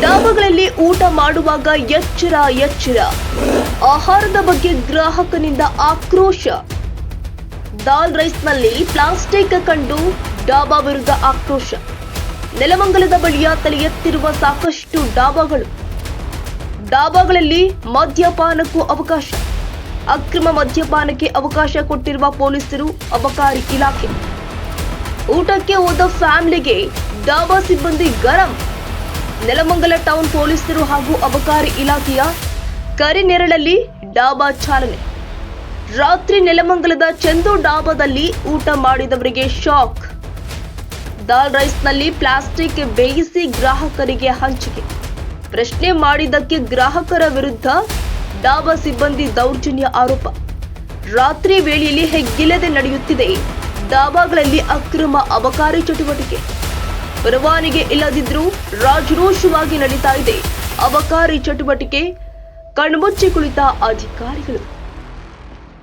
ಡಾಬಾಗಳಲ್ಲಿ ಊಟ ಮಾಡುವಾಗ ಎಚ್ಚರ ಎಚ್ಚರ. ಆಹಾರದ ಬಗ್ಗೆ ಗ್ರಾಹಕನಿಂದ ಆಕ್ರೋಶ. ದಾಲ್ ರೈಸ್ನಲ್ಲಿ ಪ್ಲಾಸ್ಟಿಕ್ ಕಂಡು ಡಾಬಾ ವಿರುದ್ಧ ಆಕ್ರೋಶ. ನೆಲಮಂಗಲದ ಬಳಿಯ ತಲೆ ಎತ್ತಿರುವ ಸಾಕಷ್ಟು ಡಾಬಾಗಳು. ಡಾಬಾಗಳಲ್ಲಿ ಮದ್ಯಪಾನಕ್ಕೂ ಅವಕಾಶ. ಅಕ್ರಮ ಮದ್ಯಪಾನಕ್ಕೆ ಅವಕಾಶ ಕೊಟ್ಟಿರುವ ಪೊಲೀಸರು ಅಬಕಾರಿ ಇಲಾಖೆ. ಊಟಕ್ಕೆ ಹೋದ ಫ್ಯಾಮಿಲಿಗೆ ಡಾಬಾ ಸಿಬ್ಬಂದಿ ಗರಂ. ನೆಲಮಂಗಲ ಟೌನ್ ಪೊಲೀಸರು ಹಾಗೂ ಅಬಕಾರಿ ಇಲಾಖೆಯ ಕರಿನೆರಳಲ್ಲಿ ಡಾಬಾ ಚಾಲನೆ. ರಾತ್ರಿ ನೆಲಮಂಗಲದ ಚಂದು ಡಾಬಾದಲ್ಲಿ ಊಟ ಮಾಡಿದವರಿಗೆ ಶಾಕ್. ದಾಲ್ ರೈಸ್ನಲ್ಲಿ ಪ್ಲಾಸ್ಟಿಕ್ ಬೇಯಿಸಿ ಗ್ರಾಹಕರಿಗೆ ಹಂಚಿಕೆ. ಪ್ರಶ್ನೆ ಮಾಡಿದ್ದಕ್ಕೆ ಗ್ರಾಹಕರ ವಿರುದ್ಧ ಡಾಬಾ ಸಿಬ್ಬಂದಿ ದೌರ್ಜನ್ಯ ಆರೋಪ. ರಾತ್ರಿ ವೇಳೆಯಲ್ಲಿ ಹೆಗ್ಗಿಲ್ಲದೆ ನಡೆಯುತ್ತಿದೆ ಡಾಬಾಗಳಲ್ಲಿ ಅಕ್ರಮ ಅಬಕಾರಿ ಚಟುವಟಿಕೆ. ಪರವಾನಿಗೆ ಇಲ್ಲದಿದ್ರೂ ರಾಜರೋಷವಾಗಿ ನಡೀತಾ ಇದೆ. ಅಬಕಾರಿ ಚಟುವಟಿಕೆ ಕಣ್ಮುಚ್ಚಿ ಕುಳಿತ ಅಧಿಕಾರಿಗಳು.